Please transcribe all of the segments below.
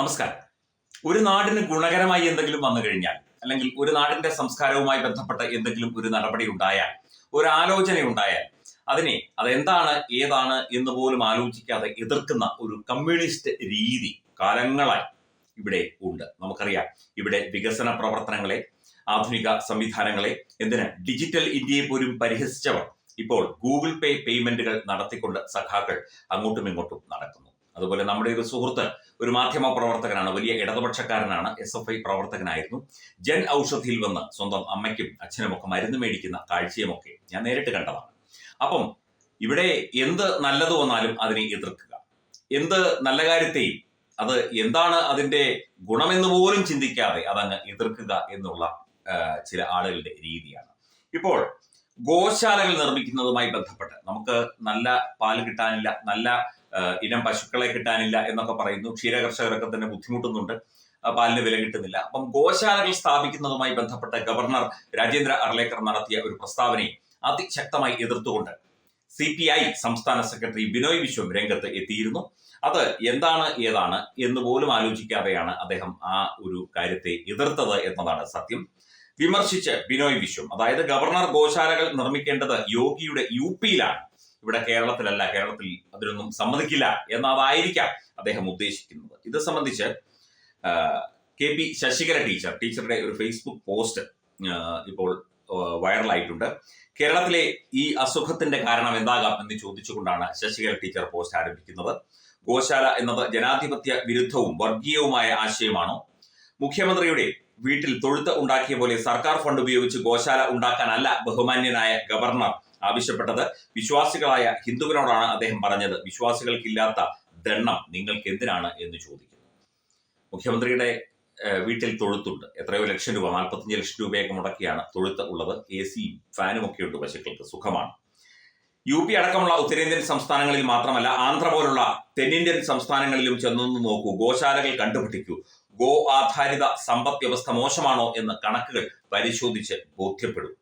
നമസ്കാരം. ഒരു നാടിന് ഗുണകരമായി എന്തെങ്കിലും വന്നു കഴിഞ്ഞാൽ അല്ലെങ്കിൽ ഒരു നാടിന്റെ സംസ്കാരവുമായി ബന്ധപ്പെട്ട എന്തെങ്കിലും ഒരു നടപടി ഉണ്ടായാൽ ഒരു ആലോചന ഉണ്ടായാൽ അതിനെ അതെന്താണ് ഏതാണ് എന്ന് പോലും ആലോചിക്കാതെ എതിർക്കുന്ന ഒരു കമ്മ്യൂണിസ്റ്റ് രീതി കാലങ്ങളായി ഇവിടെ ഉണ്ട്. നമുക്കറിയാം ഇവിടെ വികസന പ്രവർത്തനങ്ങളെ ആധുനിക സംവിധാനങ്ങളെ എന്തിന് ഡിജിറ്റൽ ഇന്ത്യയെ പോലും പരിഹസിച്ചവർ ഇപ്പോൾ ഗൂഗിൾ പേ പേയ്മെന്റുകൾ നടത്തിക്കൊണ്ട് സഖാക്കൾ അങ്ങോട്ടും ഇങ്ങോട്ടും നടക്കുന്നു. അതുപോലെ നമ്മുടെ ഒരു സുഹൃത്ത് ഒരു മാധ്യമ പ്രവർത്തകനാണ് വലിയ ഇടതുപക്ഷക്കാരനാണ് എസ് എഫ് ഐ പ്രവർത്തകനായിരുന്നു. ജൻ ഔഷധിയിൽ വന്ന് സ്വന്തം അമ്മയ്ക്കും അച്ഛനും ഒക്കെ മരുന്ന് മേടിക്കുന്ന കാഴ്ചയുമൊക്കെ ഞാൻ നേരിട്ട് കണ്ടതാണ്. അപ്പം ഇവിടെ എന്ത് നല്ലത് വന്നാലും അതിനെ എതിർക്കുക. എന്ത് നല്ല കാര്യത്തെയും അത് എന്താണ് അതിന്റെ ഗുണമെന്ന് പോലും ചിന്തിക്കാതെ അതങ്ങ് എതിർക്കുക എന്നുള്ള ചില ആളുകളുടെ രീതിയാണ്. ഇപ്പോൾ ഗോശാലകൾ നിർമ്മിക്കുന്നതുമായി ബന്ധപ്പെട്ട് നമുക്ക് നല്ല പാൽ കിട്ടാനില്ല നല്ല ഇനം പശുക്കളെ കിട്ടാനില്ല എന്നൊക്കെ പറയുന്നു. ക്ഷീരകർഷകരൊക്കെ തന്നെ ബുദ്ധിമുട്ടുന്നുണ്ട്. പാലിന് വില കിട്ടുന്നില്ല. അപ്പം ഗോശാലകൾ സ്ഥാപിക്കുന്നതുമായി ബന്ധപ്പെട്ട് ഗവർണർ രാജേന്ദ്ര അർലേക്കർ നടത്തിയ ഒരു പ്രസ്താവനയെ അതിശക്തമായി എതിർത്തുകൊണ്ട് സി പി ഐ സംസ്ഥാന സെക്രട്ടറി ബിനോയ് വിശ്വം രംഗത്ത് എത്തിയിരുന്നു. അത് എന്താണ് ഏതാണ് എന്ന് പോലും ആലോചിക്കാതെയാണ് അദ്ദേഹം ആ ഒരു കാര്യത്തെ എതിർത്തത് എന്നതാണ് സത്യം. വിമർശിച്ച് ബിനോയ് വിശ്വം. അതായത് ഗവർണർ ഗോശാലകൾ നിർമ്മിക്കേണ്ടത് യോഗിയുടെ യു പിയിലാണ്. ഇവിടെ കേരളത്തിലല്ല കേരളത്തിൽ അതിനൊന്നും സമ്മതിക്കില്ല എന്നതായിരിക്കാം അദ്ദേഹം ഉദ്ദേശിക്കുന്നത്. ഇത് സംബന്ധിച്ച് കെ പി ശശികല ടീച്ചർ ടീച്ചറുടെ ഒരു ഫേസ്ബുക്ക് പോസ്റ്റ് ഇപ്പോൾ വൈറലായിട്ടുണ്ട്. കേരളത്തിലെ ഈ അസുഖത്തിന്റെ കാരണം എന്താകാം എന്ന് ചോദിച്ചുകൊണ്ടാണ് ശശികല ടീച്ചർ പോസ്റ്റ് ആരംഭിക്കുന്നത്. ഗോശാല എന്നത് ജനാധിപത്യ വിരുദ്ധവും വർഗീയവുമായ ആശയമാണോ? മുഖ്യമന്ത്രിയുടെ വീട്ടിൽ തൊഴുത്ത് ഉണ്ടാക്കിയ പോലെ സർക്കാർ ഫണ്ട് ഉപയോഗിച്ച് ഗോശാല ഉണ്ടാക്കാനല്ല ബഹുമാന്യനായ ഗവർണർ ആവശ്യപ്പെട്ടത്. വിശ്വാസികളായ ഹിന്ദുവിനോടാണ് അദ്ദേഹം പറഞ്ഞത്. വിശ്വാസികൾക്കില്ലാത്ത ദണ്ണം നിങ്ങൾക്ക് എന്തിനാണ് എന്ന് ചോദിക്കുന്നു. മുഖ്യമന്ത്രിയുടെ വീട്ടിൽ തൊഴുത്തുണ്ട്. എത്രയോ ലക്ഷം രൂപ നാൽപ്പത്തഞ്ച് ലക്ഷം രൂപയൊക്കെ മുടക്കിയാണ് തൊഴുത്ത് ഉള്ളത്. എ സിയും ഫാനും ഒക്കെ ഉണ്ട് പശുക്കൾക്ക്. സുഖമാണ്. യു പി അടക്കമുള്ള ഉത്തരേന്ത്യൻ സംസ്ഥാനങ്ങളിൽ മാത്രമല്ല ആന്ധ്ര പോലുള്ള തെന്നിന്ത്യൻ സംസ്ഥാനങ്ങളിലും ചെന്നൊന്ന് നോക്കൂ. ഗോശാലകൾ കണ്ടുപിടിക്കൂ. ഗോ ആധാരിത സമ്പദ് വ്യവസ്ഥ മോശമാണോ എന്ന് കണക്കുകൾ പരിശോധിച്ച് ബോധ്യപ്പെടും.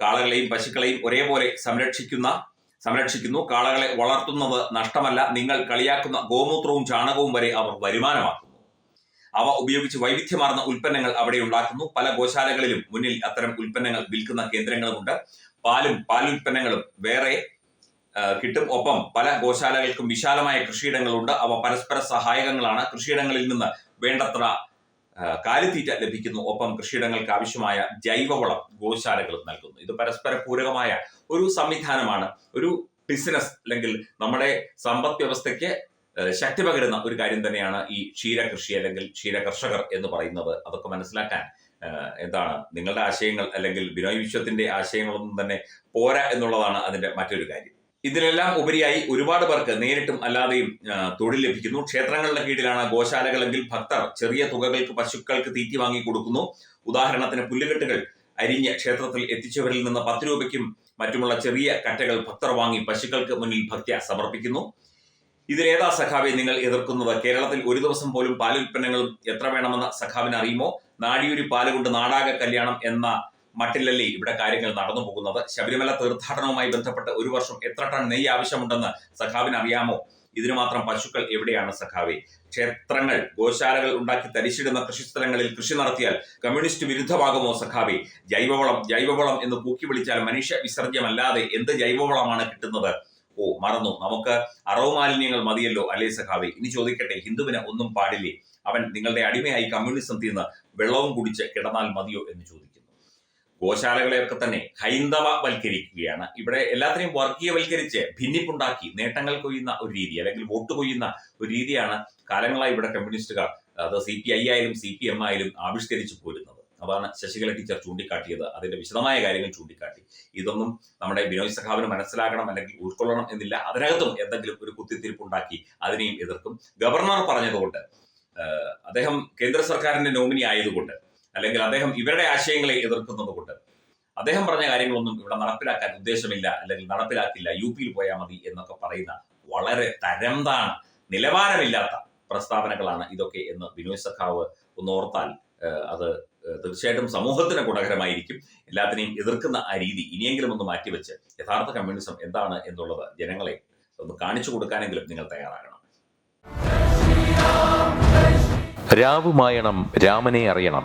കാളകളെയും പശുക്കളെയും ഒരേപോലെ സംരക്ഷിക്കുന്ന സംരക്ഷിക്കുന്നു. കാളകളെ വളർത്തുന്നത് നഷ്ടമല്ല. നിങ്ങൾ കളിയാക്കുന്ന ഗോമൂത്രവും ചാണകവും വരെ അവർ വരുമാനമാക്കുന്നു. അവ ഉപയോഗിച്ച് വൈവിധ്യമാർന്ന ഉൽപ്പന്നങ്ങൾ അവിടെ ഉണ്ടാക്കുന്നു. പല ഗോശാലകളിലും മുന്നിൽ അത്തരം ഉൽപ്പന്നങ്ങൾ വിൽക്കുന്ന കേന്ദ്രങ്ങളുമുണ്ട്. പാലും പാലുൽപ്പന്നങ്ങളും വേറെ കിട്ടും. ഒപ്പം പല ഗോശാലകൾക്കും വിശാലമായ കൃഷിയിടങ്ങളുണ്ട്. അവ പരസ്പര സഹായകങ്ങളാണ്. കൃഷിയിടങ്ങളിൽ നിന്ന് വേണ്ടത്ര കാലിത്തീറ്റ ലഭിക്കുന്നു. ഒപ്പം കൃഷിയിടങ്ങൾക്ക് ആവശ്യമായ ജൈവവളം ഗോശാലകൾ നൽകുന്നു. ഇത് പരസ്പര പൂരകമായ ഒരു സംവിധാനമാണ്. ഒരു ബിസിനസ് അല്ലെങ്കിൽ നമ്മുടെ സമ്പദ് വ്യവസ്ഥയ്ക്ക് ശക്തി പകരുന്ന ഒരു കാര്യം തന്നെയാണ് ഈ ക്ഷീരകൃഷി അല്ലെങ്കിൽ ക്ഷീര ക്ഷീരകർഷകർ എന്ന് പറയുന്നത്. അതൊക്കെ മനസ്സിലാക്കാൻ എന്താണ് നിങ്ങളുടെ ആശയങ്ങൾ അല്ലെങ്കിൽ ബിനോയ് വിശ്വത്തിന്റെ ആശയങ്ങളൊന്നും തന്നെ പോരാ എന്നുള്ളതാണ് അതിന്റെ മറ്റൊരു കാര്യം. ഇതിനെല്ലാം ഉപരിയായി ഒരുപാട് പേർക്ക് നേരിട്ടും അല്ലാതെയും തൊഴിൽ ലഭിക്കുന്നു. ക്ഷേത്രങ്ങളുടെ കീഴിലാണ് ഗോശാലകളെങ്കിൽ ഭക്തർ ചെറിയ തുകകൾക്ക് പശുക്കൾക്ക് തീറ്റി വാങ്ങി കൊടുക്കുന്നു. ഉദാഹരണത്തിന് പുല്ലുകെട്ടുകൾ അരിഞ്ഞ് ക്ഷേത്രത്തിൽ എത്തിച്ചവരിൽ നിന്ന് പത്ത് രൂപയ്ക്കും മറ്റുമുള്ള ചെറിയ കറ്റകൾ ഭക്തർ വാങ്ങി പശുക്കൾക്ക് മുന്നിൽ ഭക്ത്യ സമർപ്പിക്കുന്നു. ഇതിലേതാ സഖാവെ നിങ്ങൾ എതിർക്കുന്നത്? കേരളത്തിൽ ഒരു ദിവസം പോലും പാലുൽപ്പന്നങ്ങളും എത്ര വേണമെന്ന സഖാവിന് അറിയുമോ? നാടിയൊരു പാലുകൊണ്ട് നാടാക കല്യാണം എന്ന മട്ടിലല്ലേ ഇവിടെ കാര്യങ്ങൾ നടന്നു പോകുന്നത്. ശബരിമല തീർത്ഥാടനവുമായി ബന്ധപ്പെട്ട് ഒരു വർഷം എത്ര ടൺ നെയ്യ് ആവശ്യമുണ്ടെന്ന് സഖാവിന് അറിയാമോ? ഇതിനു മാത്രം പശുക്കൾ എവിടെയാണ് സഖാവി? ക്ഷേത്രങ്ങൾ ഗോശാലകൾ ഉണ്ടാക്കി തരിശിടുന്ന കൃഷിസ്ഥലങ്ങളിൽ കൃഷി നടത്തിയാൽ കമ്മ്യൂണിസ്റ്റ് വിരുദ്ധമാകുമോ സഖാവി? ജൈവവളം ജൈവവളം എന്ന് കൂക്കി വിളിച്ചാൽ മനുഷ്യ വിസർജ്യമല്ലാതെ എന്ത് ജൈവവളമാണ് കിട്ടുന്നത്? ഓ മറന്നു. നമുക്ക് അറവ് മാലിന്യങ്ങൾ മതിയല്ലോ അല്ലേ സഖാവി? ഇനി ചോദിക്കട്ടെ ഹിന്ദുവിന് ഒന്നും പാടില്ലേ? അവൻ നിങ്ങളുടെ അടിമയായി കമ്മ്യൂണിസം തീർന്ന് വെള്ളവും കുടിച്ച് കിടന്നാൽ മതിയോ എന്ന് ചോദിക്കുന്നു. ഗോശാലകളെയൊക്കെ തന്നെ ഹൈന്ദവ വൽക്കരിക്കുകയാണ് ഇവിടെ എല്ലാത്തിനെയും വർഗീയവൽക്കരിച്ച് ഭിന്നിപ്പുണ്ടാക്കി നേട്ടങ്ങൾ കൊയ്യുന്ന ഒരു രീതി അല്ലെങ്കിൽ വോട്ട് കൊയ്യുന്ന ഒരു രീതിയാണ് കാലങ്ങളായി ഇവിടെ കമ്മ്യൂണിസ്റ്റുകാർ അത് സി പി ഐ ആയാലും സി പി എം ആയാലും ആവിഷ്കരിച്ചു പോരുന്നത്. അതാണ് ശശികല ടീച്ചർ ചൂണ്ടിക്കാട്ടിയത്. അതിന്റെ വിശദമായ കാര്യങ്ങൾ ചൂണ്ടിക്കാട്ടി. ഇതൊന്നും നമ്മുടെ ബിനോയ് സഖാവിന് മനസ്സിലാകണം അല്ലെങ്കിൽ ഉൾക്കൊള്ളണം എന്നില്ല. അതിനകത്തും എന്തെങ്കിലും ഒരു കുത്തിത്തിരിപ്പുണ്ടാക്കി അതിനെയും എതിർക്കും. ഗവർണർ പറഞ്ഞതുകൊണ്ട് അദ്ദേഹം കേന്ദ്ര സർക്കാരിന്റെ നോമിനി ആയതുകൊണ്ട് അല്ലെങ്കിൽ അദ്ദേഹം ഇവരുടെ ആശയങ്ങളെ എതിർക്കുന്നതുകൊണ്ട്. അദ്ദേഹം പറഞ്ഞ കാര്യങ്ങളൊന്നും ഇവിടെ നടപ്പിലാക്കാൻ ഉദ്ദേശമില്ല അല്ലെങ്കിൽ നടപ്പിലാക്കില്ല യു പിയിൽ പോയാൽ മതി എന്നൊക്കെ പറയുന്ന വളരെ തരംതാണ് നിലവാരമില്ലാത്ത പ്രസ്താവനകളാണ് ഇതൊക്കെ എന്ന് ബിനോയ് സഖാവ് ഒന്ന് ഓർത്താൽ അത് തീർച്ചയായിട്ടും സമൂഹത്തിന് ഗുണകരമായിരിക്കും. എല്ലാത്തിനെയും എതിർക്കുന്ന ആ രീതി ഇനിയെങ്കിലും ഒന്ന് മാറ്റിവെച്ച് യഥാർത്ഥ കമ്മ്യൂണിസം എന്താണ് എന്നുള്ളത് ജനങ്ങളെ ഒന്ന് കാണിച്ചു കൊടുക്കാനെങ്കിലും നിങ്ങൾ തയ്യാറാകണം. രാവുമായണം രാമനെ അറിയണം.